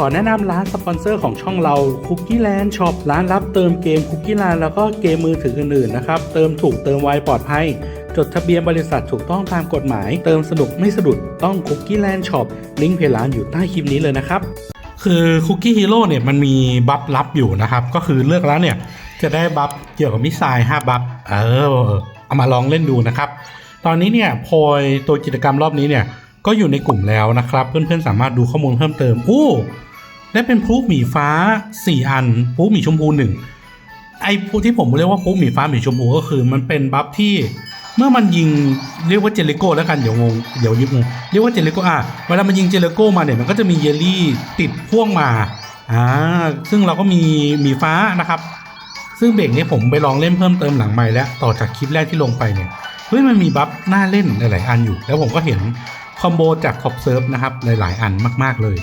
ขอแนะนำร้านสปอนเซอร์ของช่องเรา Cookie Land Shop ร้านรับเติมเกม Cookie Land แล้วก็เกมมือถืออื่นๆนะครับ เติมถูกเติมไวปลอดภัย จดทะเบียนบริษัทถูกต้องตามกฎหมาย เติมสนุกไม่สะดุดต้อง Cookie Land Shop ลิงก์เพจร้านอยู่ใต้คลิปนี้เลยนะครับ คือ Cookie Hero เนี่ยมันมีบัฟลับอยู่นะครับ ก็คือเลือกแล้วเนี่ย จะได้บัฟเกี่ยวกับมิสไซล์5บัฟเออเอามาลองเล่นดูนะครับ ตอนนี้เนี่ยพอยตัวกิจกรรมรอบนี้เนี่ย ก็อยู่ในกลุ่มแล้วนะครับ เพื่อนๆสามารถดูข้อมูลเพิ่มเติมอู้ได้เป็นพลุหมีฟ้า 4 อันพลุหมีชมพู 1 ไอ้พลุที่ผมเรียกว่าพลุหมีฟ้าหมีชมพูก็คือ มันเป็นบัฟที่เมื่อมันยิงเรียกว่าเจลิโก้แล้วกันเดี๋ยวงงเดี๋ยวยิบงงเรียกว่าเจลิโก้อะเวลามันยิงเจลิโก้มาเนี่ยมันก็จะมีเยลลี่ติดพ่วงมาอ่าซึ่งเราก็มีหมีฟ้านะครับ ซึ่งเบรกนี้ผมไปลองเล่นเพิ่มเติมหลังใหม่แล้วต่อจากคลิปแรกที่ลงไปเนี่ยเฮ้ยมันมีบัฟน่าเล่นหลายๆอันอยู่ แล้วผมก็เห็น คอมโบจากท็อปเซิร์ฟนะครับหลาย ๆ อันมาก ๆ เลย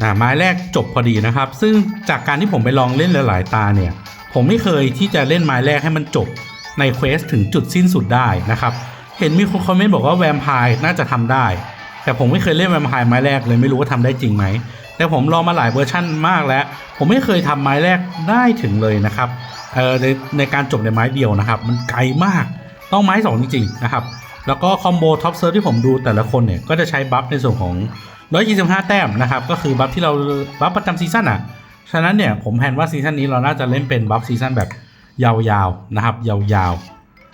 อ่าไม้แรกจบพอดีนะครับ ซึ่งจากการที่ผมไปลองเล่นหลาย ๆ ตาเนี่ย ผมไม่เคยที่จะเล่นไม้แรกให้มันจบในเควสถึงจุดสิ้นสุดได้นะครับ เห็นมีคนคอมเมนต์บอกว่าแวมไพร์น่าจะทำได้ แต่ผมไม่เคยเล่นแวมไพร์ไม้แรกเลยไม่รู้ว่าทำได้จริงไหม แต่ผมลองมาหลายเวอร์ชั่นมากแล้ว ผมไม่เคยทำไม้แรกได้ถึงเลยนะครับเอ่อในในการจบในไม้เดียวนะครับ มันไกลมากต้องไม้สองจริงๆนะครับ แล้วก็คอมโบท็อปเซิร์ฟที่ผมดูแต่ละคนเนี่ย ก็จะใช้บัฟในส่วนของ 125 แต้มนะครับ ก็คือบัฟที่เราบัฟประจำซีซั่นอะ ฉะนั้นเนี่ยผมแผนว่าซีซั่นนี้เราน่าจะเล่นเป็นบัฟซีซั่นแบบยาวๆนะครับ ยาว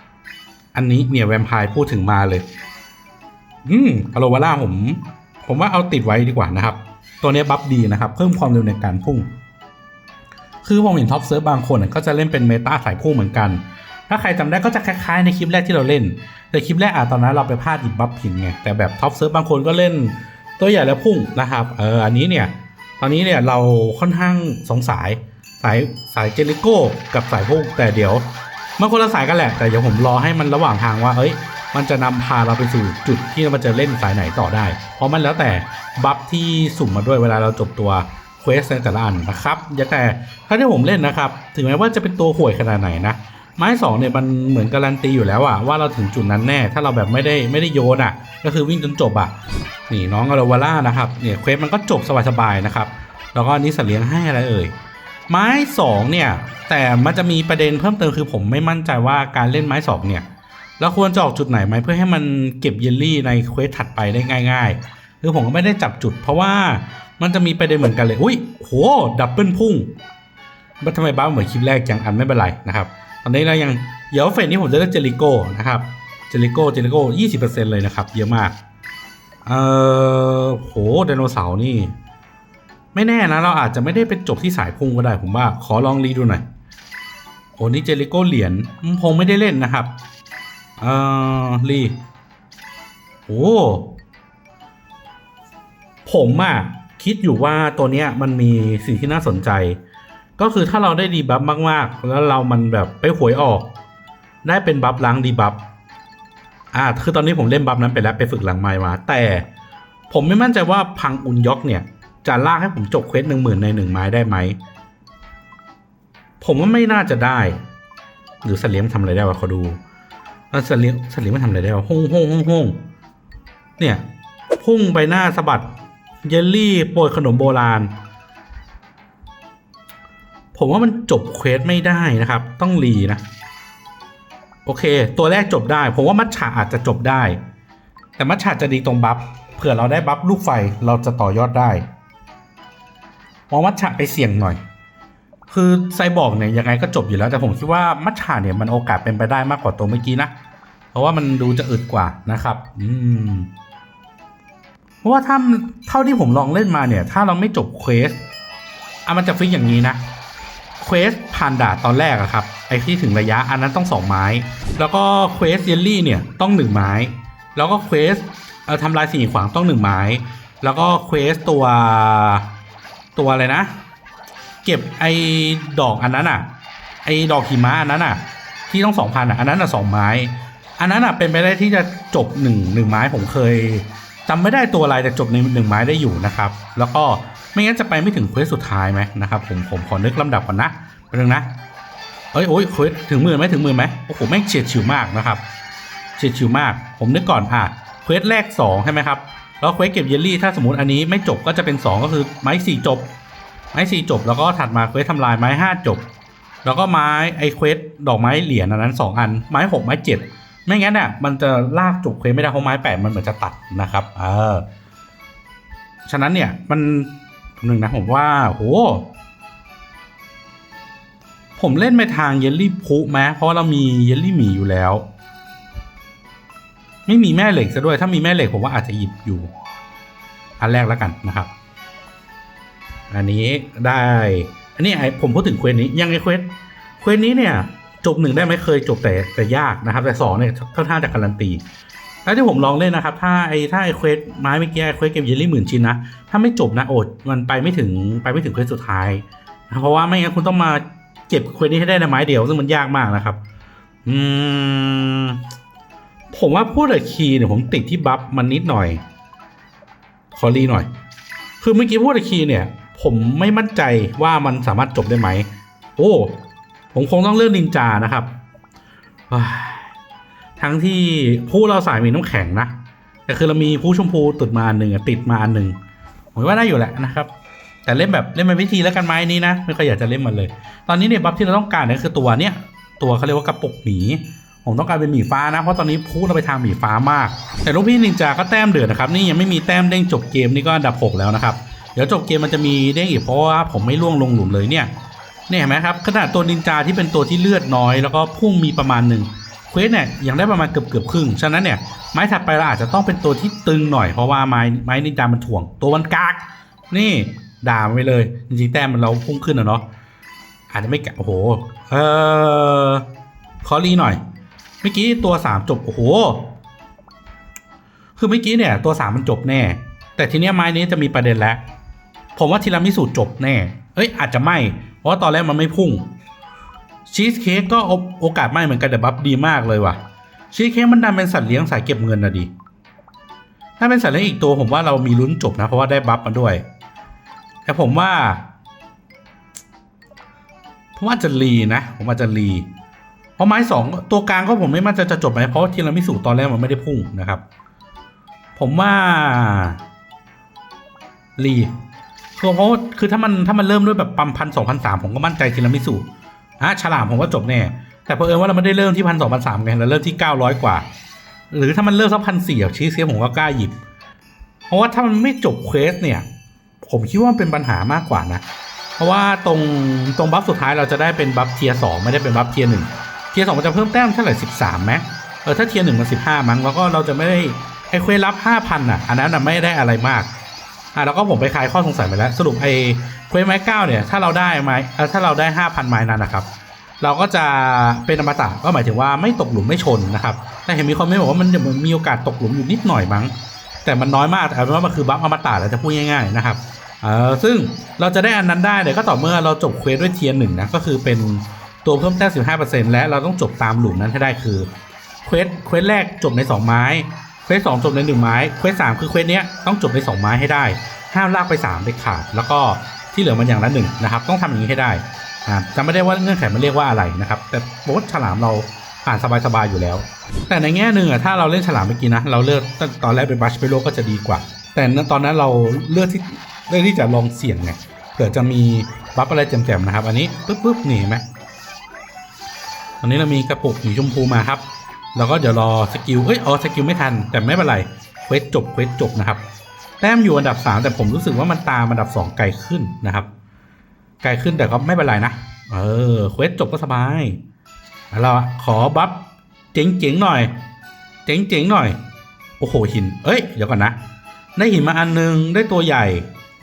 ๆ อันนี้เนี่ยแวมไพร์พูดถึงมาเลย อืมอโลวาล่าผม ผมว่าเอาติดไว้ดีกว่านะครับ ตัวนี้บัฟดีนะครับ เพิ่มความเร็วในการพุ่ง คือผมเห็นท็อปเซิร์ฟบางคนน่ะก็จะเล่นเป็นเมตาสายพุ่งเหมือนกัน ถ้าใครจำได้ก็จะคล้ายๆในคลิปแรกที่เราเล่น แต่คลิปแรกอะตอนนั้นเราไปพลาดหยิบบัฟผิดไง แต่แบบท็อปเซิร์ฟบางคนก็เล่นตัวใหญ่แล้วพุ่งนะครับ เออ อันนี้เนี่ย ตอนนี้เนี่ยเราค่อนข้างสงสายสายสายเจลิโก้กับสายพุ่งแต่เดี๋ยวมันคนละสายกันแหละ แต่เดี๋ยวผมรอให้มันระหว่างทางว่า เอ้ย มันจะนำพาเราไปสู่จุดที่มันจะเล่นสายไหนต่อได้ เพราะมันแล้วแต่บัฟที่สุ่มมาด้วยเวลาเราจบตัวเควสในแต่ละอันนะครับ อย่าแต่ถ้าที่ผมเล่นนะครับ ถึงแม้ว่าจะเป็นตัวห่วยขนาดไหนนะ ไม้สองเนี่ยมันเหมือนการันตีอยู่แล้วอะว่าเราถึงจุดนั้นแน่ ถ้าเราแบบไม่ได้ไม่ได้โยนอะก็คือวิ่งจนจบอะนี่น้องอโลวาล่านะครับเนี่ยเควสมันก็จบสบายๆนะครับ แล้วก็นี้สัตว์เลี้ยงให้อะไรเอ่ยไม้สองเนี่ยแต่มันจะมีประเด็นเพิ่มเติมคือผมไม่มั่นใจว่าการเล่นไม้สองเนี่ยเราควรจะออกจุดไหนไหมเพื่อให้มันเก็บเยลลี่ในเควสถัดไปได้ง่าย ๆ คือผมก็ไม่ได้จับจุด เพราะว่ามันจะมีประเด็นเหมือนกันเลยอุ้ยโหดับเบิลพุ่งว่าทำไมบ้าเหมือนคลิปแรกจังอันไม่เป็นไรนะครับ ตอนนี้เรายังเดี๋ยวเฟสนี้ผมจะเลือกเจลิโก้นะครับ เจลิโก้เจลิโก้ยี่สิบเปอร์เซ็นต์เลยนะครับ เยอะมาก เอ่อโหไดโนเสาร์นี่ ไม่แน่นะ เราอาจจะไม่ได้เป็นจบที่สายพุ่งก็ได้ผมว่า ขอลองรีดูหน่อย โอ้นี่เจลิโก้เหรียญผมไม่ได้เล่นนะครับ เอ่อรีโอ้ผมอะคิดอยู่ว่าตัวเนี้ยมันมีสิ่งที่น่าสนใจ ก็คือถ้าเราได้ดีบัฟมากๆ แล้วเรามันแบบไปหวยออก ได้เป็นบัฟล้างดีบัฟอ่าคือตอนนี้ผมเล่นบัฟนั้นไปแล้วไปฝึกหลังไม้มา แต่ผมไม่มั่นใจว่าพังอุนยอกเนี่ย จะลากให้ผมจบเควสหนึ่งหมื่นในหนึ่งไม้ได้ไหม ผมว่าไม่น่าจะได้ หรือสเลี้ยมทำอะไรได้วะเขาดูแล้วสเลี้ยงสัตว์เลี้ยงมันทำอะไรได้วะห้องห้องห้องห้องเนี่ย พุ่งไปหน้าสะบัดเยลลี่โปรยขนมโบราณ ผมว่ามันจบเควสไม่ได้นะครับ ต้องรีนะ โอเค ตัวแรกจบได้ ผมว่ามัชฉะอาจจะจบได้ แต่มัชฉะจะดีตรงบัฟเผื่อเราได้บัฟลูกไฟเราจะต่อยอดได้มองมัชฉะไปเสี่ยงหน่อย คือไซบอร์กเนี่ยยังไงก็จบอยู่แล้วแต่ผมคิดว่ามัชฉะเนี่ยมันโอกาสเป็นไปได้มากกว่าตัวเมื่อกี้นะเพราะว่ามันดูจะอึดกว่านะครับ อืมเพราะว่าถ้าเท่าที่ผมลองเล่นมาเนี่ย ถ้าเราไม่จบเควสอะมันจะฟิกอย่างนี้นะ ควสผ่านด่านตอนแรกอะครับไอ้ที่ถึงระยะอันนั้นต้องสองไม้ แล้วก็เควสเยลลี่เนี่ยต้องหนึ่งไม้ แล้วก็เควสเอ่อทำลายสิ่งขวางต้องหนึ่งไม้ แล้วก็เควสตัวตัวอะไรนะ เก็บไอ้ดอกอันนั้นอะไอ้ดอกหิมะอันนั้นอะที่ต้องสองพันอะอันนั้นอะสองไม้ อันนั้นอะเป็นไปได้ที่จะจบหนึ่งหนึ่งไม้ผมเคยจำไม่ได้ตัวอะไรแต่จบในหนึ่งไม้ได้อยู่นะครับ แล้วก็ ไม่งั้นจะไปไม่ถึงเควสสุดท้ายไหมนะครับผมผมขอนึกลำดับก่อนนะเป็นงนะเอ้ยโอ้ยเควสถึงหมื่นไหมถึงหมื่นไหมโอ้โหแม่งเฉียดฉิวมากนะครับเฉียดฉิวมาก ผมนึกก่อนอะเควสแรกสองใช่ไหมครับแล้วเควสเก็บเยลลี่ถ้าสมมติอันนี้ไม่จบก็จะเป็น 2 ก็คือไม้สี่จบ ไม้สี่จบ แล้วก็ถัดมาเควสทำลายไม้ห้าจบ แล้วก็ไม้ไอเควสดอกไม้เหรียญอันนั้นสองอัน ไม้หกไม้เจ็ดไม่งั้นเนี่ยมันจะลากจบเควสไม่ได้เพราะไม้แปดมันเหมือนจะตัดนะครับเออฉะนั้นเนี่ยมัน หนึ่งนะผมว่าโหผมเล่นไปทางเยลลี่พุไหมเพราะเรามีเยลลี่หมีอยู่แล้ว ไม่มีแม่เหล็กซะด้วย ถ้ามีแม่เหล็กผมว่าอาจจะหยิบอยู่ อันแรกแล้วกันนะครับ อันนี้ได้ อันนี้ไอผมพูดถึงเควสนี้ยังไอเควสเควสนี้เนี่ย จบหนึ่งได้ไหมเคยจบแต่แต่ยากนะครับ แต่สองเนี่ยค่อนข้างจะการันตี แล้วที่ผมลองเล่นนะครับ ถ้าไอถ้าไอเควสไม้เมื่อกี้ไอเควสเก็บเยลลี่หมื่นชิ้นนะ ถ้าไม่จบนะโอดมันไปไม่ถึงไปไม่ถึงเควสสุดท้าย เพราะว่าไม่งั้นคุณต้องมาเก็บเควสนี้ให้ได้ในไม้เดียวซึ่งมันยากมากนะครับ อืม ผมว่าพูดแต่คีเนี่ยผมติดที่บัฟมันนิดหน่อย ขอรีหน่อย คือเมื่อกี้พูดแต่คีเนี่ย ผมไม่มั่นใจว่ามันสามารถจบได้ไหม โอ้ ผมคงต้องเลือกนินจานะครับว้า ทั้งที่ผู้เราสายมีน้ำแข็งนะแต่คือเรามีผู้ชมพูติดมาอันหนึ่งติดมาอันหนึ่งผมว่าได้อยู่แหละนะครับ แต่เล่นแบบเล่นเป็นวิธีแล้วกันไหมนี้นะไม่ค่อยอยากจะเล่นมันเลย ตอนนี้เนี่ยบัฟที่เราต้องการเนี่ยคือตัวเนี้ยตัวเขาเรียกว่ากระปุกหมีผมต้องการเป็นหมีฟ้านะเพราะตอนนี้พูดเราไปทางหมีฟ้ามาก แต่ลูกพี่นินจาก็แต้มเดือดนะครับนี่ยังไม่มีแต้มเด้งจบเกมนี่ก็อันดับ 6 แล้วนะครับเดี๋ยวจบเกมมันจะมีเด้งอีกเพราะว่าผมไม่ล่วงลงหลุมเลยเนี่ยเนี่ยเห็นไหมครับขนาดตัวนินจาที่เป็นตัวที่เลือดน้อย แล้วก็พุ่งมีประมาณหนึ่ง เควสเนี่ยยังได้ประมาณเกือบเกือบครึ่ง ฉะนั้นเนี่ยไม้ถัดไปเราอาจจะต้องเป็นตัวที่ตึงหน่อยเพราะว่าไม้ไม้นินจามันถ่วง ตัวมันกาก นี่ด่ามันไปเลย จริงๆแต้มมันเราพุ่งขึ้นอะเนาะอาจจะไม่กะโอ้โหเออขอรีหน่อยเมื่อกี้ตัวสามจบโอ้โหคือเมื่อกี้เนี่ยตัวสามมันจบแน่ แต่ทีเนี้ยไม้นี้จะมีประเด็นแล้ว ผมว่าทีรามิสุจบแน่เอ้ยอาจจะไม่ เพราะตอนแรกมันไม่พุ่ง ชีสเค้กก็โอกาสไม่เหมือนกันแต่บัฟดีมากเลยว่ะ ชีสเค้กมันดันเป็นสัตว์เลี้ยงสายเก็บเงินนะดิ ถ้าเป็นสัตว์เลี้ยงอีกตัวผมว่าเรามีลุ้นจบนะ เพราะว่าได้บัฟมาด้วย แต่ผมว่า ผมว่าจะรีนะ ผมว่าจะรีเพราะไม้สองตัวกลางก็ผมไม่มั่นใจจะจบไหมเพราะทีรามิสุตอนแรกมันไม่ได้พุ่งนะครับ ผมว่ารีคือเพราะคือถ้ามันถ้ามันเริ่มด้วยแบบปั๊มพันสองพันสามผมก็มั่นใจทีรามิสุ อะฉลามผมว่าจบแน่ แต่เพอเอิญว่าเราไม่ได้เริ่มที่พันสองพันสามไงเราเริ่มที่เก้าร้อยกว่า หรือถ้ามันเริ่มสักพันสี่ชีสเซียผมก็กล้าหยิบ เพราะว่าถ้ามันไม่จบเควสเนี่ย ผมคิดว่ามันเป็นปัญหามากกว่านะ เพราะว่าตรงตรงบัฟสุดท้ายเราจะได้เป็นบัฟเทียสองไม่ได้เป็นบัฟเทียหนึ่งเทียสองมันจะเพิ่มแต้มเท่าไหร่สิบสามไหมเออถ้าเทียหนึ่งมันสิบห้ามั้งแล้วก็เราจะไม่ได้ไอ้เควสรับห้าพันอะ อันนั้นอะไม่ได้อะไรมาก อะแล้วก็ผมไปคลายข้อสงสัยไปแล้ว สรุปไอ้เควสไม้เก้าเนี่ยถ้าเราได้ไม้ถ้าเราได้ห้าพันไม้นั้นนะครับ เราก็จะเป็นอมตะก็หมายถึงว่าไม่ตกหลุมไม่ชนนะครับแต่เห็นมีคนไม่บอกว่ามันมีโอกาสตกหลุมอยู่นิดหน่อยมั้ง แต่มันน้อยมากแต่เอาเป็นว่ามันคือบัฟอมตะแหละจะพูดง่ายๆนะครับเออซึ่งเราจะได้อันนั้นได้เนี่ยก็ต่อเมื่อเราจบเควสด้วยเทียร์หนึ่งนะก็คือเป็นตัวเพิ่มแต้ม15%และเราต้องจบตามหลุมนั้นให้ได้คือเควสเควสแรกจบใน 2 ไม้ เควสสองจบใน1ไม้เควสสามคือเควสเนี้ยต้องจบใน2ไม้ให้ได้ ห้ามลากไป3ไปขาด แล้วก็ที่เหลือมันอย่างละหนึ่งนะครับ ต้องทำอย่างนี้ให้ได้จำไม่ได้ว่าเงื่อนไขมันเรียกว่าอะไรนะครับ แต่โบสฉลามเราผ่านสบายๆอยู่แล้ว แต่ในแง่หนึ่งอะถ้าเราเล่นฉลามเมื่อกี้นะเราเลือกตอนแรกเป็นบัชเปโลก็จะดีกว่า แต่ตอนนั้นเราเลือกที่เลือกที่จะลองเสี่ยงไงเผื่อจะมีบัฟอะไรแจ่มๆนะครับ อันนี้ปึ๊บปึ๊บนี่เห็นไหมตอนนี้เรามีกระปุกสีชมพูมาครับ แล้วก็เดี๋ยวรอสกิลเอ้ยอ๋อสกิลไม่ทัน แต่ไม่เป็นไรเควสจบเควสจบนะครับ แต้มอยู่อันดับ 3 แต่ผมรู้สึกว่ามันตามอันดับ 2 ไกลขึ้นนะครับ ไกลขึ้นแต่ก็ไม่เป็นไรนะ เออเควสจบก็สบายแล้วเราขอบัฟเจ๋งๆหน่อย เจ๋งๆหน่อย โอ้โหหิน เอ้ยเดี๋ยวก่อนนะ ได้หินมาอันนึงได้ตัวใหญ่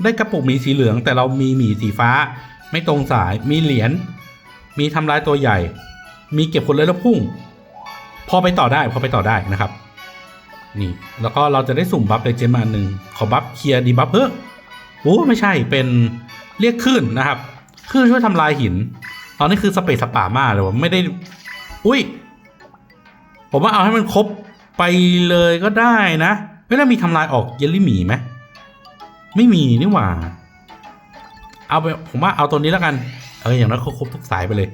ได้กระปุกหมีสีเหลือง แต่เรามีหมีสีฟ้า ไม่ตรงสายมีเหรียญมีทำลายตัวใหญ่ มีเก็บคนเลยแล้วพุ่ง พอไปต่อได้พอไปต่อได้นะครับ นี่ แล้วก็เราจะได้สุ่มบัฟเลเจนด์มาหนึ่งขอบัฟเคลียร์ดีบัฟเฮ้อโอ้ไม่ใช่เป็นเรียกคลื่นนะครับคลื่นช่วยทำลายหิน ตอนนี้คือสเปซสปามากเลยว่าไม่ได้ อุ้ยผมว่าเอาให้มันครบไปเลยก็ได้นะเฮ้ยแล้มีทำลายออกเยลลี่หมีไหมไม่มีนี่หว่า เอาไปผมว่าเอาตัวนี้แล้วกัน เอออย่างนั้นครบทุกสายไปเลย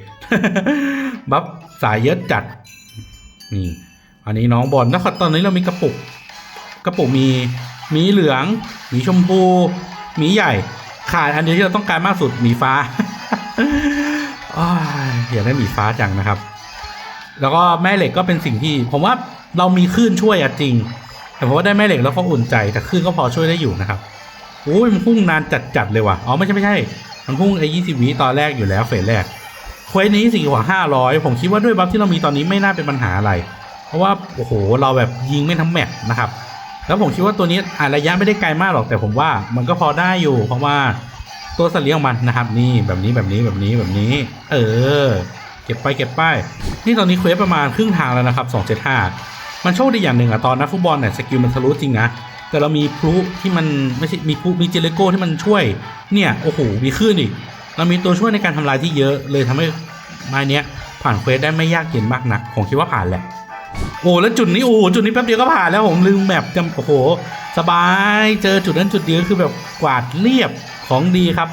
บัฟสายเยอะจัด นี่ อันนี้น้องบอลแล้วตอนนี้เรามีกระปุก กระปุกมีหมีเหลืองหมีชมพูหมีใหญ่ ขาดอันเดียวที่เราต้องการมากสุดหมีฟ้าอยากได้หมีฟ้าจังนะครับ แล้วก็แม่เหล็กก็เป็นสิ่งที่ผมว่าเรามีคลื่นช่วยอะจริง แต่ผมว่าได้แม่เหล็กแล้วก็อุ่นใจแต่คลื่นก็พอช่วยได้อยู่นะครับโอ้ยมันพุ่งนานจัดๆเลยว่ะ อ๋อไม่ใช่ไม่ใช่ มันพุ่งไอ้ยี่สิบวิตอนแรกอยู่แล้วเฟสแรก ควสนี้สี่กว่าห้าร้อยผมคิดว่าด้วยบัฟที่เรามีตอนนี้ไม่น่าเป็นปัญหาอะไร เพราะว่าโอ้โหเราแบบยิงไม่ทั้งแมปนะครับ แล้วผมคิดว่าตัวนี้อาระยะไม่ได้ไกลมากหรอกแต่ผมว่ามันก็พอได้อยู่ เพราะว่าตัวสัตว์เลี้ยงของมันนะครับ นี่แบบนี้แบบนี้แบบนี้แบบนี้ เออ เก็บไปเก็บไปนี่ตอนนี้เควสประมาณครึ่งทางแล้วนะครับ275มันโชคดีอย่างหนึ่งอะตอนนักฟุตบอลเนี่ยสกิลมันทะลุจริงนะแต่เรามีพลุที่มันไม่ใช่มีพลุมีเจเลโก้ที่มันช่วยเนี่ยโอ้โหมีขึ้นอีก เรามีตัวช่วยในการทำลายที่เยอะเลยทำให้ไม้เนี้ยผ่านเควสได้ไม่ยากเย็นมากนักผมคิดว่าผ่านแหละโอ้แล้วจุดนี้โอ้จุดนี้แป๊บเดียวก็ผ่านแล้วผมลืมแมปจำโอ้โห สบายเจอจุดนั้นจุดเดียวคือแบบกวาดเรียบของดีครับ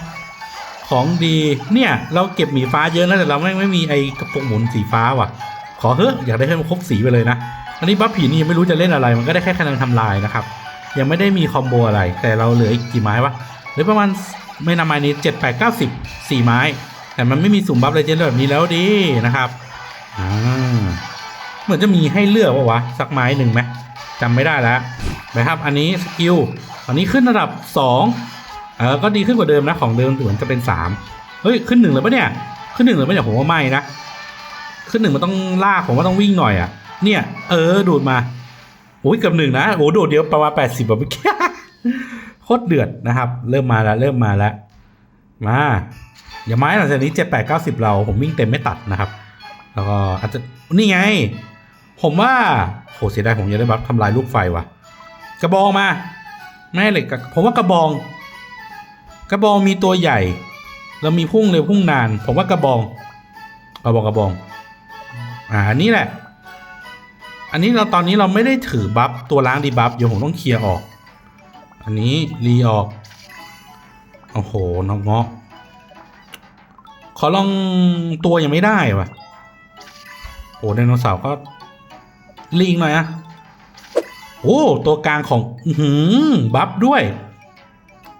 ของดีเนี่ยเราเก็บหมีฟ้าเยอะนะแต่เราไม่ไม่มีไอ้กระปุกหมุนสีฟ้าว่ะ ขอเฮ้ยอยากได้ให้มันครบสีไปเลยนะอันนี้บัฟผีนี่ยังไม่รู้จะเล่นอะไร มันก็ได้แค่คะแนนทำลายนะครับ ยังไม่ได้มีคอมโบอะไร แต่เราเหลืออีกกี่ไม้วะเหลือประมาณ ไม่นำไม้นี้เจ็ดแปดเก้าสิบสี่ไม้ แต่มันไม่มีสุ่มบัฟเลยเจนแบบนี้แล้วดีนะครับอ่าเหมือนจะมีให้เลือกว่าวะสักไม้หนึ่งไหมจำไม่ได้แล้วนะครับ อันนี้สกิลอันนี้ขึ้นระดับสองเออก็ดีขึ้นกว่าเดิมนะของเดิมเหมือนจะเป็นสามเฮ้ยขึ้นหนึ่งเลยปะเนี่ยขึ้นหนึ่งเลยปะเนี่ยผมว่าไม่นะขึ้นหนึ่งมันต้องลากผมว่าต้องวิ่งหน่อยอะ เนี่ย เออดูดมาโอ้ยเกับหนึ่งนะโอ้โดดเดียวประมาณแปดสิบแบบเมื่อกี้โค ตรเดือดนะครับ เริ่มมาแล้วเริ่มมาแล้ว มาอย่าไม้หลังจากนี้เจ็ดแปดเก้าสิบเราผมวิ่งเต็มไม่ตัดนะครับ แล้วก็อาจจะนี่ไง ผมว่าโหเสียดายผมยังได้บัฟทำลายลูกไฟว่ะ กระบองมาแม่เหล็กกับผมว่ากระบอง กระบองมีตัวใหญ่แล้วมีพุ่งเร็วพุ่งนาน ผมว่ากระบอง กระบองกระบอง อ่าอันนี้แหละ อันนี้เราตอนนี้เราไม่ได้ถือบัฟตัวล้างดีบัฟเดี๋ยวผมต้องเคลียร์ออก อันนี้รีออก โอ้โหน้องเงาะขอลองตัวยังไม่ได้ว่ะโอ้ไดโนเสาร์ก็ลิงหน่อยอะโอ้ตัวกลางของหือบัฟด้วย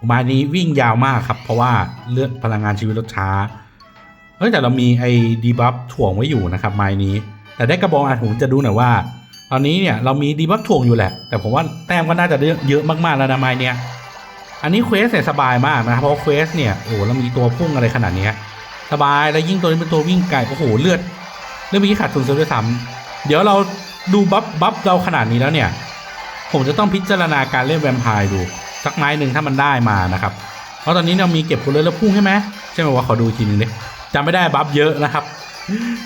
มานี้วิ่งยาวมากครับ เพราะว่าเลือดพลังงานชีวิตลดช้าเฮ้ยแต่เรามีไอ้ดีบัฟถ่วงไว้อยู่นะครับไม้นี้ แต่ได้กระบองอาจผมจะดูหน่อยว่า ตอนนี้เนี่ยเรามีดีบัฟถ่วงอยู่แหละ แต่ผมว่าแต้มก็น่าจะเยอะเยอะมากๆแล้วนะไม้เนี้ยอันนี้เควสเนี่ยสบายมากนะครับเพราะเควสเนี่ยโอ้เรามีตัวพุ่งอะไรขนาดนี้สบายแล้วยิ่งตัวนี้เป็นตัววิ่งไกลโอ้โหเลือดเลือดมีขาดทุนซะด้วยซ้ำเดี๋ยวเราดูบัฟบัฟเราขนาดนี้แล้วเนี่ย ผมจะต้องพิจารณาการเล่นแวมไพร์ดูสักไม้หนึ่งถ้ามันได้มานะครับเพราะตอนนี้เรามีเก็บคนเลยแล้วพุ่งใช่ไหมใช่ไหมว่าขอดูอีกทีหนึงดิจำไม่ได้บัฟเยอะนะครับ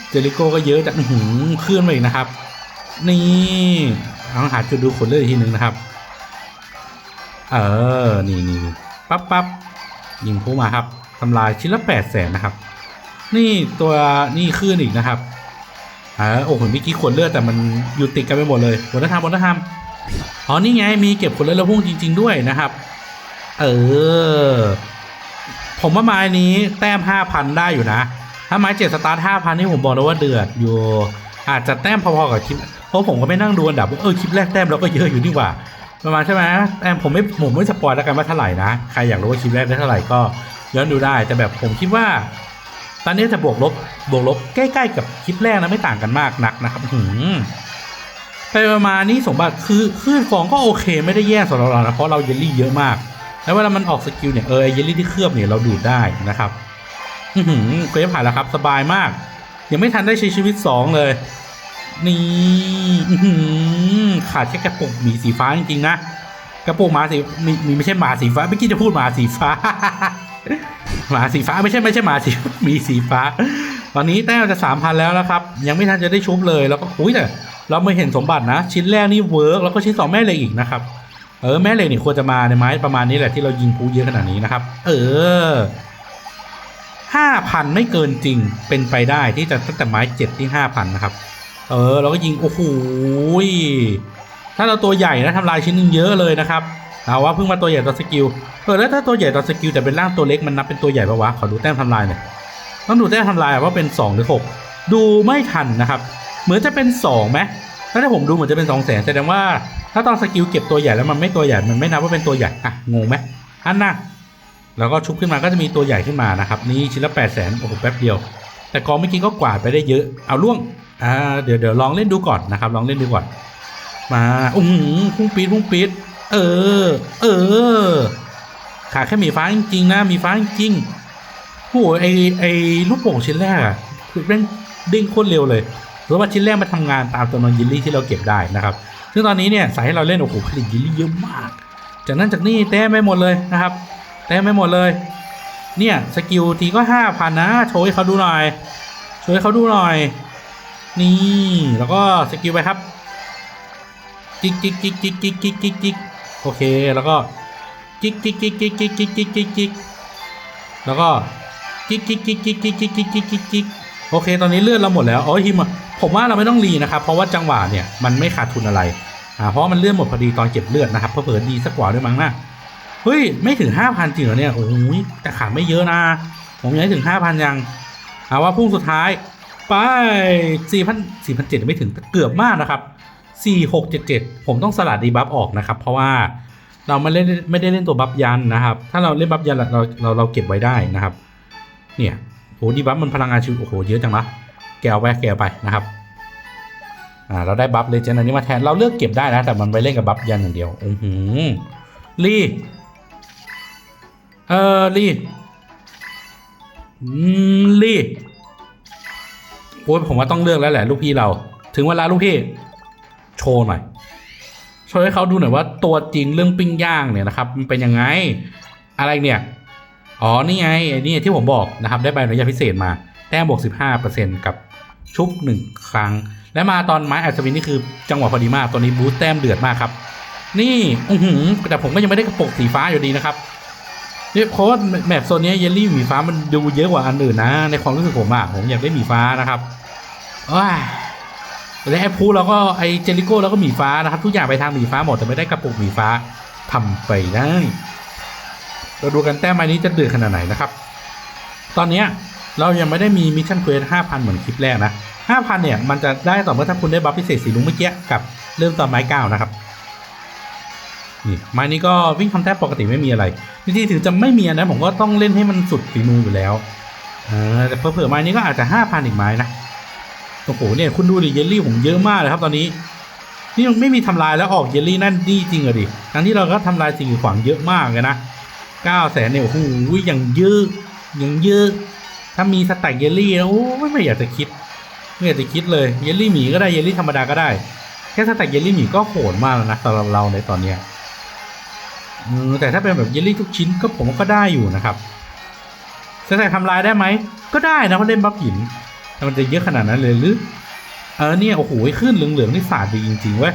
เจลิโก้ก็เยอะแต่อื้อหือเคลื่อนมาอีกนะครับ นี่ต้องหาจุดดูขนเลือดอีกทีหนึ่งนะครับ เออ นี่นี่ปั๊บปั๊บยิงพุ่งมาครับทำลายชิ้นละแปดแสนนะครับ นี่ตัวนี่ขึ้นอีกนะครับเออโอ้โหเมื่อกี้ขนเลือดแต่มันอยู่ติดกันไปหมดเลยบนธรรมบนธรรมอ๋อนี่ไงมีเก็บขนเลือดแล้วพุ่งจริง ๆ ด้วยนะครับ เออ ผมว่าไม้นี้แต้มห้าพันได้อยู่นะ ถ้าไม้เจ็ดสตาร์ทห้าพันนี่ผมบอกเลยว่าเดือดอยู่อาจจะแต้มพอๆกับคลิป ราะผมก็ไม่นั่งดูอันดับว่าเออคลิปแรกแต้มเราก็เยอะอยู่นี่หว่าประมาณใช่ไหมแต้มผมไม่ผมไม่สปอยแล้วกันว่าเท่าไหร่นะใครอยากรู้ว่าคลิปแรกได้เท่าไหร่ก็ย้อนดูได้ แต่แบบผมคิดว่า ตอนนี้จะบวกลบบวกลบใกล้ๆกับคลิปแรกนะไม่ต่างกันมากนักนะครับหืมไปประมาณนี้สมบัติคือคลื่นฟองก็โอเคไม่ได้แย่สำหรับเรานะเพราะเราเยลลี่เยอะมาก แล้วเวลามันออกสกิลเนี่ยเออเยลลี่ที่เคลือบเนี่ยเราดูดได้นะครับอือหือเควสผ่านแล้วครับ สบายมาก ยังไม่ทันได้ใช้ชีวิตสองเลย นี่ขาดแค่กระปุกหมีสีฟ้าจริงๆนะกระปุกหมาสีมีมีไม่ใช่หมาสีฟ้าเมื่อกี้จะพูดหมาสีฟ้าหมาสีฟ้าไม่ใช่ไม่ใช่หมาสีมีสีฟ้า ตอนนี้แต้มจะสามพันแล้วนะครับ ยังไม่ทันจะได้ชุบเลยแล้วก็อุ้ยแต่เราไม่เห็นสมบัตินะ ชิ้นแรกนี่เวิร์กแล้วก็ชิ้นสองแม่เหล็กอีกนะครับเออแม่เหล็กนี่ควรจะมาในไม้ประมาณนี้แหละที่เรายิงพูเยอะขนาดนี้นะครับ เออห้าพันไม่เกินจริงเป็นไปได้ที่จะตั้งแต่ไม้เจ็ดที่ห้าพันนะครับ เออเราก็ยิงโอ้โหถ้าเราตัวใหญ่นะทำลายชิ้นนึงเยอะเลยนะครับเอาว่าเพิ่งมาตัวใหญ่ตอนสกิลเออแล้วถ้าตัวใหญ่ตอนสกิลแต่เป็นร่างตัวเล็กมันนับเป็นตัวใหญ่ปะวะขอดูแต้มทำลายหน่อยต้องดูแต้มทำลายว่าเป็นสองหรือหกดูไม่ทันนะครับ เหมือนจะเป็นสองไหมถ้าถ้ผมดูเหมือนจะเป็นสองแสนแสดงว่าถ้าตอนสกิลเก็บตัวใหญ่แล้วมันไม่ตัวใหญ่มันไม่นับว่าเป็นตัวใหญ่อะงงไหมอันน่ะแล้วก็ชุบขึ้นมาก็จะมีตัวใหญ่ขึ้นมานะครับนี่ชิ้นละแปดแสนโอ้โหแป๊บเดียว แต่กองเมื่อกี้ก็กวาดไปได้เยอะเอาล่วง อ่าเดี๋ยวเดี๋ยวลองเล่นดูก่อนนะครับ ลองเล่นดูก่อน มาอือหือพุ่งปีดพุ่งปีดเออ เออ ขาแค่มีฟ้าจริงๆนะ มีฟ้าจริงโอ้โหไอไอลูกโป่งชิ้นแรกอะคือเร่งเด้งโคตรเร็วเลยเพราะว่าชิ้นแรกมาทำงานตามจำนวนยิลลี่ที่เราเก็บได้นะครับ ซึ่งตอนนี้เนี่ยสายให้เราเล่นโอ้โหผลิตยิลลี่เยอะมาก จากนั้นจากนี่แต้มไม่หมดเลยนะครับ แต้มไม่หมดเลย เนี่ยสกิลทีก็ห้าพันนะ โชว์ให้เขาดูหน่อย โชว์ให้เขาดูหน่อย นี่แล้วก็สกิลไปครับจิกจิกจิกจิกจิกจิกจิกจิกโอเคแล้วก็จิกจิกจิกจิกจิกจิกจิกจิกจิกแล้วก็จิกจิกจิกจิกจิกจิกจิกจิกจิกจิกโอเค ตอนนี้เลือดเราหมดแล้วโอ๋อฮิมอะผมว่าเราไม่ต้องรีนะครับ เพราะว่าจังหวะเนี่ยมันไม่ขาดทุนอะไรอ่าเพราะมันเลือดหมดพอดีตอนเก็บเลือดนะครับเผื่อดีสักกว่าด้วยมั้งนะเฮ้ยไม่ถึงห้าพันจริงเหรอเนี่ยโอ้ยแต่ขาดไม่เยอะนะ ผมยังไม่ถึงห้าพันยังเอาว่าพุ่งสุดท้าย ไปสี่พันสี่พันเจ็ดไม่ถึงเกือบมากนะครับสี่หกเจ็ดเจ็ดผมต้องสลัดดีบัฟออกนะครับ เพราะว่าเราไม่เล่นไม่ได้เล่นตัวบัฟยันนะครับ ถ้าเราเล่นบัฟยันเราเราเราเก็บไว้ได้นะครับ เนี่ยโหดีบัฟมันพลังงานชีวิตโอ้โหเยอะจังละแกวไปแกวไปนะครับอ่าเราได้บัฟเลเจนด์อันนี้มาแทนเราเลือกเก็บได้นะ แต่มันไปเล่นกับบัฟยันอย่างเดียวอือหือลีเออลีอืมลี โอ้ยผมว่าต้องเลือกแล้วแหละ ลูกพี่เรา ถึงเวลาลูกพี่ โชว์หน่อย โชว์ให้เขาดูหน่อยว่าตัวจริงเรื่องปิ้งย่างเนี่ยนะครับมันเป็นยังไง อะไรเนี่ย อ๋อ นี่ไงไอ้นี่ที่ผมบอกนะครับ ได้ใบอนุญาตพิเศษมา แต้มบวก 15%กับชุบ 1 ครั้ง และมาตอนไม้อัศวินนี่คือจังหวะพอดีมากตัวนี้บูสต์แต้มเดือดมากครับ นี่ อือหือแต่ผมก็ยังไม่ได้กระปกสีฟ้าอยู่ดีนะครับเนี่ยเพราะว่าแมปโซนนี้เยลลี่หมีฟ้ามันดูเยอะกว่าอันอื่นนะ ในความรู้สึกผมอะผมอยากได้หมีฟ้านะครับ และไอ้พูแล้วก็ไอเจลิโก้แล้วก็หมีฟ้านะครับ ทุกอย่างไปทางหมีฟ้าหมดแต่ไม่ได้กระปุกหมีฟ้าทำไปได้ เราดูกันแต้มไม้นี้จะเดือดขนาดไหนนะครับ ตอนเนี้ยเรายังไม่ได้มีมิชชั่นเควส5,000เหมือนคลิปแรกนะ5,000เนี่ย มันจะได้ต่อเมื่อถ้าคุณได้บัฟพิเศษสีลุงเมื่อกี้กับเริ่มตอนไม้เก้านะครับนี่ไม้นี้ก็วิ่งทำแต้มปกติไม่มีอะไรจริงๆถึงจะไม่มีนะผมก็ต้องเล่นให้มันสุดฝีมืออยู่แล้วอ่าแต่เผื่อไม้นี้ก็อาจจะ5,000อีกไม้นะ โอ้โหเนี่ยคุณดูดิเยลลี่ผมเยอะมากเลยครับตอนนี้ นี่ยังไม่มีทำลายแล้วออกเยลลี่นั่นดีจริงเหรอดิทั้งที่เราก็ทำลายสิ่งขวางเยอะมากเลยนะเก้าแสนเนี่ยโอ้โหอย่างเยอะอย่างเยอะ ถ้ามีสแต็กเยลลี่นะโอ้ยไม่อยากจะคิด ไม่อยากจะคิดเลยเยลลี่หมีก็ได้เยลลี่ธรรมดาก็ได้แค่สแต็กเยลลี่หมีก็โหดมากแล้วนะสำหรับเราในตอนเนี้ยแต่ถ้าเป็นแบบเยลลี่ทุกชิ้นก็ผมก็ได้อยู่นะครับสแต็กทำลายได้ไหมก็ได้นะเพราะเล่นบัฟหิน มันจะเยอะขนาดนั้นเลยหรือเออเนี่ยโอ้โหขึ้นเหลืองๆนี่สาดดีจริงๆเว้ย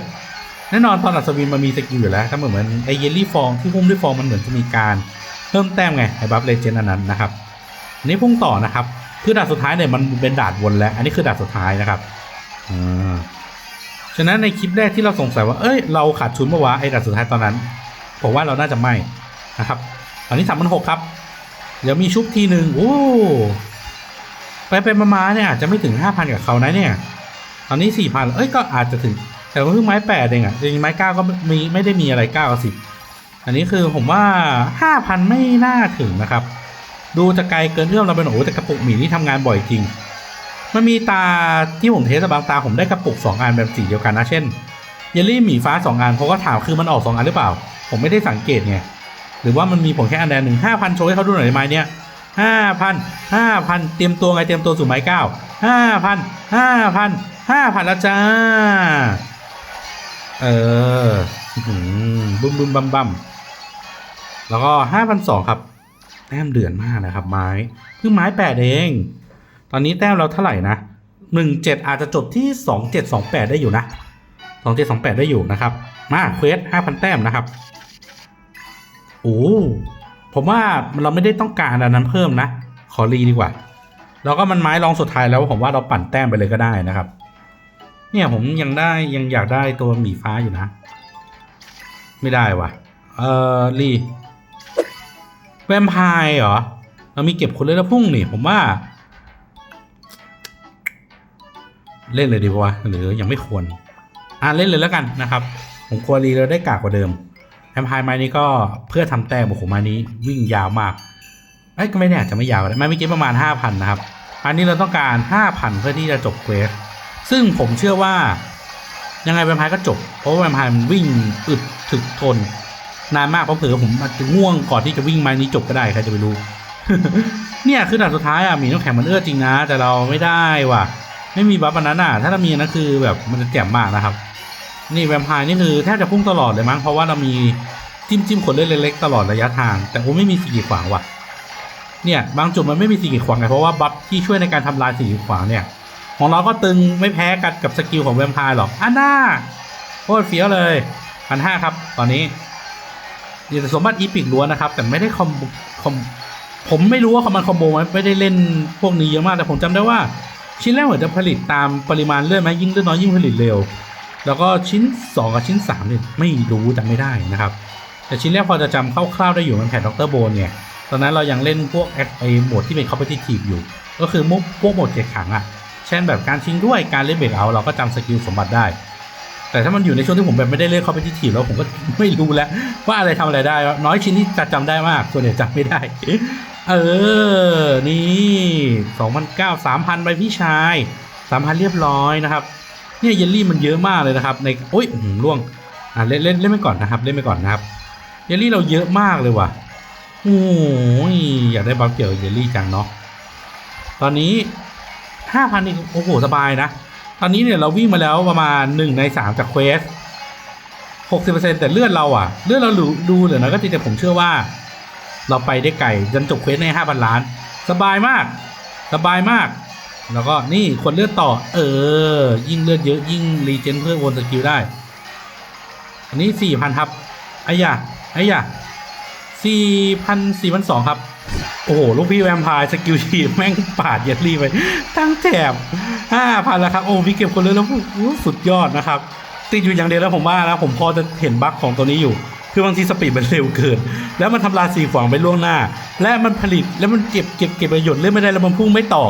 แน่นอนตอนอัศวินมันมีสกิลอยู่แล้วถ้าเหมือนมือนไอเยลลี่ฟองที่พุ่มด้วยฟองมันเหมือนจะมีการเพิ่มแต้มไงไอบัฟเลเจนด์อันนั้นนะครับนนี้พุ่งต่อนะครับคือด่านสุดท้ายเนี่ยมันเป็นด่านวนแล้ว อันนี้คือด่านสุดท้ายนะครับอ่าฉะนั้นในคลิปแรกที่เราสงสัยว่าเอ้ยเราขาดทุนเมื่อวะไอด่านสุดท้ายตอนนั้นผมว่าเราน่าจะไม่นะครับ ตอนนี้สามพันหกครับ เดี๋ยวมีชุบทีหนึ่งโอ้ ไปไปมาๆเนี่ยอาจจะไม่ถึงห้าพันกับเขานะเนี่ยตอนนี้สี่พันเอ้ยก็อาจจะถึง แต่ก็เพิ่งไม้แปดเองอะจริงไม้เก้าก็มีไม่ได้มีอะไรเก้ากับสิบอันนี้คือผมว่าห้าพันไม่น่าถึงนะครับ ดูจะไกลเกินเอื้อมเราไปหน่อยโอ้แต่กระปุกหมีนี่ทำงานบ่อยจริง มันมีตาที่ผมเทสบางตาผมได้กระปุกสองอันแบบสีเดียวกันนะเช่นเยลลี่หมีฟ้าสองอันเพราะก็ถามคือมันออกสองอันหรือเปล่า ผมไม่ได้สังเกตไงหรือว่ามันมีผลแค่อันใดหนึ่งห้าพันโชว์ให้เขาดูหน่อยได้ไหมเนี่ย ห้าพันห้าพันเตรียมตัวไงเตรียมตัวสู่ไม้เก้าห้าพันห้าพันห้าพันแล้วจ้า เอออื้อหือบึ้มบึ้มบัมบัมแล้วก็ห้าพันสองครับ แต้มเดือนมากนะครับ ไม้เพิ่งไม้แปดเอง ตอนนี้แต้มเราเท่าไหร่นะหนึ่งเจ็ดอาจจะจบที่สองเจ็ดสองแปดได้อยู่นะสองเจ็ดสองแปดได้อยู่นะครับ มาเควสห้าพันแต้มนะครับ โอ้ ผมว่าเราไม่ได้ต้องการอันนั้นเพิ่มนะ ขอรีดีกว่า แล้วก็มันไม้รองสุดท้ายแล้วผมว่าเราปั่นแต้มไปเลยก็ได้นะครับ เนี่ยผมยังได้ยังอยากได้ตัวหมีฟ้าอยู่นะ ไม่ได้ว่ะ เออรีแวมไพร์เหรอ เรามีเก็บคนเล่นแล้วพุ่งนี่ ผมว่า เล่นเลยดีกว่าหรือยังไม่ควร อะเล่นเลยแล้วกันนะครับ ผมกลัวรีเราได้กากกว่าเดิม มพายไม้นี้ก็เพื่อทำแต้มโอ้โหไม้นี้วิ่งยาวมากเอ้ยก็ไม่แน่อาจจะไม่ยาวก็ได้ไม้เมื่อกี้ประมาณ 5,000 นะครับ อันนี้เราต้องการ 5,000 เพื่อที่จะจบเควสซึ่งผมเชื่อว่า ยังไงแวมพร์ก็จบ เพราะว่าแวมพร์มันวิ่งอึดถึกทน นานมากเพราะเผื่อผมอาจจะง่วงก่อนที่จะวิ่งไม้นี้จบก็ได้ใครจะไปรู้ เนี่ยคือด่านสุดท้ายอะมีน้ำแข็งมันเอื้อจริงนะ แต่เราไม่ได้ว่ะ ไม่มีบัฟอันนั้นอะถ้าเรามีนนั้นคือแบบมันจะแจ่มมากนะครับ นี่แวมไพร์นี่คือแทบจะพุ่งตลอดเลยมั้งเพราะว่าเรามีจิ้มจิ้มขนเล็กๆตลอดระยะทาง แต่ผมไม่มีสีกีดขวางว่ะเนี่ยบางจุดมันไม่มีสีกีดขวางไงเพราะว่าบัฟที่ช่วยในการทำลายสีกีดขวางเนี่ย ของเราก็ตึงไม่แพ้กันกับสกิลของแวมไพร์หรอกอันน่าโคตรเฟี้ยวเลยพันห้าครับ ตอนนี้เดี๋ยวสมบัติอีพิกล้วนนะครับ แต่ไม่ได้คอมคอมผมไม่รู้ว่าคอมมันคอมโบไหมไม่ได้เล่นพวกนี้เยอะมากแต่ผมจำได้ว่า ชิ้นแรกเหมือนจะผลิตตามปริมาณเลือดไหมยิ่งเลือดน้อยยิ่งผลิตเร็ว แล้วก็ชิ้น 2 กับชิ้น3เนี่ยไม่รู้จำไม่ได้นะครับ แต่ชิ้นแรกพอจะจำคร่าวๆได้อยู่มันแผ่นดรโบนเนี่ยตอนนั้นเรายังเล่นพวกไอโหมดที่เป็น competitive อยู่ ก็คือมุกพวกโหมดเกียร์ขังอะเช่นแบบการชิงด้วยการเล่นเบรกเอาเราก็จำสกิลสมบัติได้ แต่ถ้ามันอยู่ในช่วงที่ผมแบบไม่ได้เล่นเข้าไปที่ถีบแล้วผมก็ไม่รู้แล้ว ว่าอะไรทำอะไรได้ น้อยชิ้นที่จะจำได้มากส่วนใหญ่จำไม่ได้ เออ นี่สองพันเก้าสามพันไปพี่ชายสามพันเรียบร้อยนะครับ เนี่ยเยลลี่มันเยอะมากเลยนะครับ ในโอ้ยหล่วงอะเล่นเล่นเล่นไปก่อนนะครับ เล่นไปก่อนนะครับเยลลี่เราเยอะมากเลยว่ะโอ้ยอยากได้บัฟเกี่ยวเยลลี่จังเนาะตอนนี้ห้าพันนี่โอ้โหสบายนะ ตอนนี้เนี่ยเราวิ่งมาแล้วประมาณหนึ่งในสามจากเควสหกสิบเปอร์เซ็นแต่เลือดเราอะเลือดเราดูดูเหลือน้อยก็จริงแต่ผมเชื่อว่า เราไปได้ไกลจนจบเควสในห้าพันล้าน สบายมาก สบายมาก แล้วก็นี่คนเลือดต่อ เออ ยิ่งเลือดเยอะยิ่งรีเจนเพื่อวนสกิลได้ อันนี้สี่พันครับไอ้ยะไอ้ยะสี่พันสี่พันสองครับ โอ้โห ลูกพี่แวมพร์สกิลทีมแม่งปาดเยลลี่ไป ทั้งแถบห้าพันแล้วครับ โอ้พี่เก็บคนเลยแล้วโอ้สุดยอดนะครับ ติดอยู่อย่างเดียวแล้วผมว่านะผมพอจะเห็นบั๊กของตัวนี้อยู่คือบางทีสปีดมันเร็วเกิน แล้วมันทำลายสีขวางไปล่วงหน้า และมันผลิตแล้วมันเก็บเก็บเก็บประโยชน์เล่นไม่ได้แล้วมันพุ่งไม่ต่อ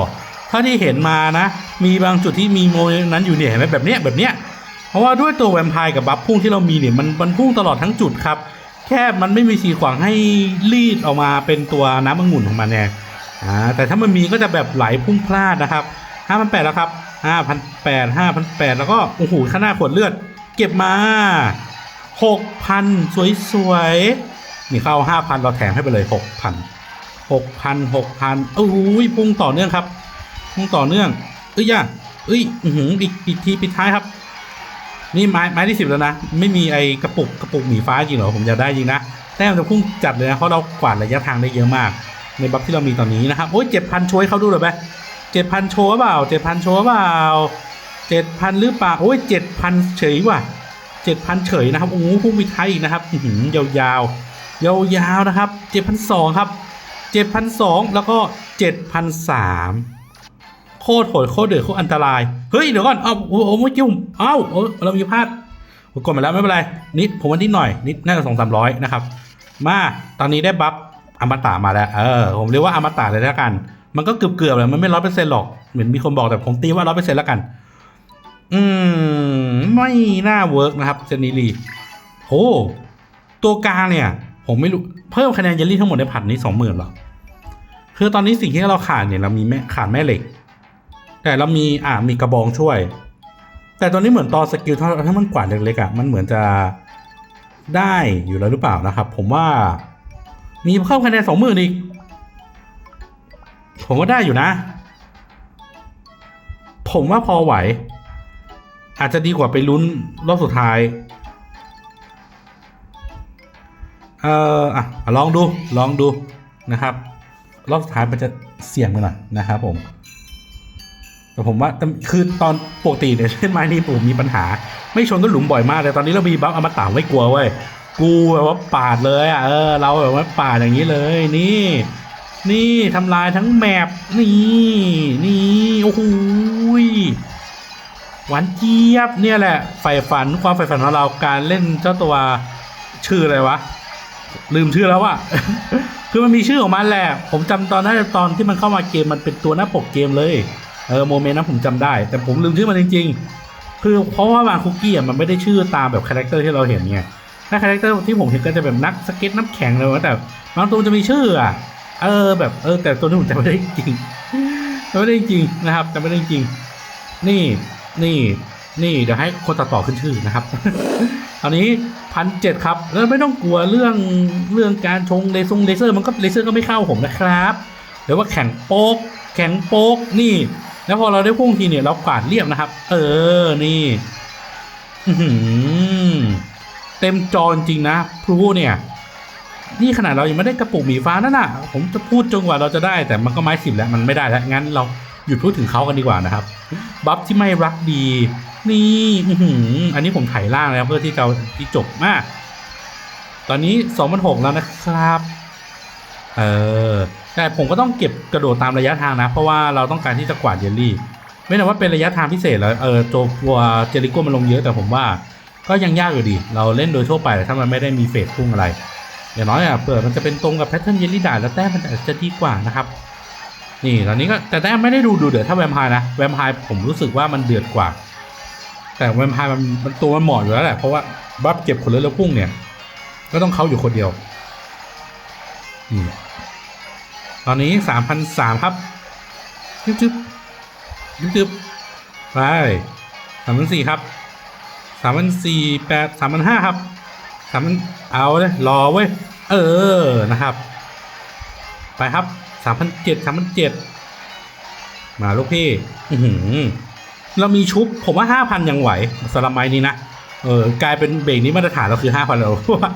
เท่าที่เห็นมานะ มีบางจุดที่มีโมนั้นอยู่เนี่ยเห็นไหมแบบเนี้ยแบบเนี้ยเพราะว่าด้วยตัวแวมไพร์กับบัฟพุ่งที่เรามีเนี่ยมันมันพุ่งตลอดทั้งจุดครับ แค่มันไม่มีสีขวางให้รีดออกมาเป็นตัวน้ำองุ่นของมันแน่อ่าแต่ถ้ามันมีก็จะแบบไหลพุ่งพลาดนะครับห้าพันแปดแล้วครับห้าพันแปดห้าพันแปดแล้วก็โอ้โหข้างหน้าขวดเลือด เก็บมาหกพันสวยๆนี่เข้าห้าพันเราแถมให้ไปเลยหกพันหกพันหกพันโอ้ยพุ่งต่อเนื่องครับ งต่อเนื่อง เอ้ยย่าเอ้ยอือหืออีกอีกทีปิดท้ายครับ นี่ไม้ไม้ที่สิบแล้วนะ ไม่มีไอกระปุกกระปุกหมีฟ้าจริงเหรอผมอยากได้จริงนะแต้มจะพุ่งจัดเลยนะเพราะเรากวาดระยะทางได้เยอะมาก ในบัฟที่เรามีตอนนี้นะครับโอ้ยเจ็ดพันโชว์ให้เขาดูเลยไหมเจ็ดพันโชว์เปล่าเจ็ดพันโชว์เปล่าเจ็ดพันหรือเปล่าโอ้ยเจ็ดพันเฉยว่ะเจ็ดพันเฉยนะครับโอ้โหพุ่งปิดท้ายอีกนะครับหือยาวยาวยาวยาวนะครับเจ็ดพันสองครับเจ็ดพันสองแล้วก็เจ็ดพันสาม โคตรโหดโคตรเดือดโคตรอันตราย เฮ้ยเดี๋ยวก่อนเอ้าโอ้โหเมื่อกี้ผมเอ้าเออเรามีพลาดกดมาแล้วไม่เป็นไร นิดผมว่านิดหน่อย นิดน่าจะสองสามร้อยนะครับ มาตอนนี้ได้บัฟอมตะมาแล้ว เออ ผมเรียกว่าอมตะเลยแล้วกัน มันก็เกือบเกือบเลยมันไม่ร้อยเปอร์เซ็นต์หรอก เหมือนมีคนบอกแต่ผมตีว่าร้อยเปอร์เซ็นต์แล้วกัน อืม ไม่น่าเวิร์กนะครับเซนิลีโหตัวกลางเนี่ย ผมไม่รู้เพิ่มคะแนนเยลลี่ทั้งหมดในผัดนี้สองหมื่นหรอ คือตอนนี้สิ่งที่เราขาดเนี่ยเรามีแม่ขาดแม่เหล็ก แต่เรามีอ่ามีกระบองช่วย แต่ตอนนี้เหมือนตอนสกิลถ้าถ้ามันกวาดเล็กๆอะมันเหมือนจะได้อยู่แล้วหรือเปล่านะครับ ผมว่า มีเพิ่มคะแนนสองหมื่นอีก ผมว่าได้อยู่นะ ผมว่าพอไหว อาจจะดีกว่าไปลุ้นรอบสุดท้าย เอ่ออะลองดูลองดูนะครับ รอบสุดท้ายมันจะเสี่ยงไปหน่อยนะครับผม แต่ผมว่าคือตอนปกติเนี่ยเล่นไม้นี่ผมมีปัญหา ไม่ชนก็หลุมบ่อยมากแต่ตอนนี้เรามีบัฟอมตะไม่กลัวเว้ยกูแบบว่าปาดเลยอะเออเราแบบว่าปาดอย่างนี้เลยนี่ นี่ทำลายทั้งแมปนี่นี่โอ้โหหวานเจี๊ยบเนี่ยแหละใฝ่ฝันความใฝ่ฝันของเราการเล่นเจ้าตัวชื่ออะไรวะ ลืมชื่อแล้วอะคือมันมีชื่อของมันแหละ ผมจำตอนนั้นตอนที่มันเข้ามาเกมมันเป็นตัวหน้าปกเกมเลย เออโมเมนต์นั้นผมจำได้ แต่ผมลืมชื่อมันจริงๆ คือเพราะว่าบางคุกกี้อะมันไม่ได้ชื่อตามแบบคาแรคเตอร์ที่เราเห็นไงถ้าคาแรคเตอร์ที่ผมเห็นก็จะแบบนักสเก็ตน้ำแข็งเลยวะแต่บางตัวจะมีชื่ออะ เออแบบเออแต่ตัวนี้ผมจำไม่ได้จริงจำไม่ได้จริงนะครับจำไม่ได้จริง นี่นี่นี่เดี๋ยวให้คนตัดต่อขึ้นชื่อนะครับตอนนี้พันเจ็ดครับ แล้วไม่ต้องกลัวเรื่องเรื่องการชงเลซงเลเซอร์มันก็เลเซอร์ก็ไม่เข้าผมนะครับเดี๋ยวว่าแข็งโป๊กแข็งโป๊กนี่ แล้วพอเราได้พุ่งทีเนี่ยเรากวาดเรียบนะครับ เออนี่อื้อหือเต็มจอจริงนะพลูเนี่ย นี่ขนาดเรายังไม่ได้กระปุกหมีฟ้านั่นน่ะ ผมจะพูดจนกว่าเราจะได้ แต่มันก็ไม้สิบแล้วมันไม่ได้แล้วงั้นเราหยุดพูดถึงเขากันดีกว่านะครับ บัฟที่ไม่รักดี นี่อื้มอันนี้ผมถ่ายล่างแล้วเพื่อที่จะที่จบมาก ตอนนี้สองพันหกแล้วนะครับ เออ แต่ผมก็ต้องเก็บกระโดดตามระยะทางนะ เพราะว่าเราต้องการที่จะกวาดเยลลี่ ไม่แต่ว่าเป็นระยะทางพิเศษแล้วเออตัวตัวเจลิโก้มันลงเยอะแต่ผมว่า ก็ยังยากอยู่ดี เราเล่นโดยทั่วไปถ้ามันไม่ได้มีเฟสพุ่งอะไรอย่างน้อยอะเปิดมันจะเป็นตรงกับแพทเทิร์นเยลลี่ด่านแล้วแต้มมันจะดีกว่านะครับ นี่ตอนนี้ก็แต่แต้มไม่ได้ดูดูเดือดถ้าแวมไพร์นะแวมไพร์ผมรู้สึกว่ามันเดือดกว่า แต่แวมไพร์มันมันตัวมันเหมาะอยู่แล้วแหละเพราะว่าบัฟเก็บคนเลยแล้วพุ่งเนี่ย ก็ต้องเขาอยู่คนเดียวนี่ ตอนนี้สามพันสามครับจึ๊บจึ๊บจึ๊บจึ๊บไปสามพันสี่ครับสามพันสี่แปดสามพันห้าครับสามพันเอาเลยรอเว้ย เออนะครับ ไปครับสามพันเจ็ดสามพันเจ็ดมาลูกพี่ อืเรามีชุบ ผมว่าห้าพันยังไหวสำหรับไม้นี้นะ เออกลายเป็นเบรกนี้มาตรฐานเราคือห้าพันแล้วเราะว่า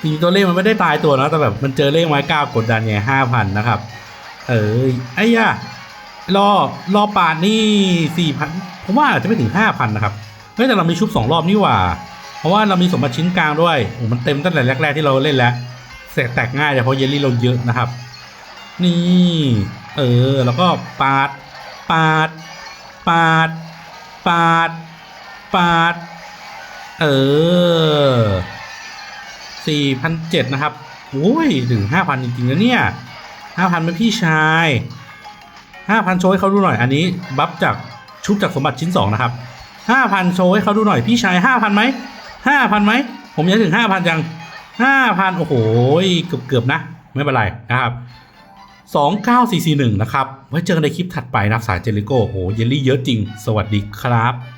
จริงตัวเลขมันไม่ได้ตายตัวนะแต่แบบมันเจอเลขไม้เก้ากดดันไงห้าพันนะครับ เออไอ้ย่ารอรอปาดนี่สี่พันผมว่าอาจจะไม่ถึงห้าพันนะครับเฮ้ยแต่เรามีชุบสองรอบนี่หว่า เพราะว่าเรามีสมบัติชิ้นกลางด้วยโอ้มันเต็มตั้งแต่แรก ๆ ที่เราเล่นแล้วแสกแตกง่ายเลยเพราะเยลลี่ลงเยอะนะครับ นี่ เออ แล้วก็ปาด ปาด ปาด ปาด ปาด เออสี่พันเจ็ดนะครับโอ้ยถึงห้าพันจริงๆนะเนี่ยห้าพันเป็นพี่ชายห้าพันโชว์ให้เขาดูหน่อยอันนี้ บัฟจากชุบจากสมบัติชิ้นสองนะครับห้าพันโชว์ให้เขาดูหน่อยพี่ชายห้าพันไหมห้าพันไหมผมยังถึงห้าพันยังห้าพันโอ้โหเกือบเกือบๆนะ ไม่เป็นไรนะครับ29441นะครับ ไว้เจอกันในคลิปถัดไปนะสายเจลิโก้โอ้โหเยลลี่เยอะจริง สวัสดีครับ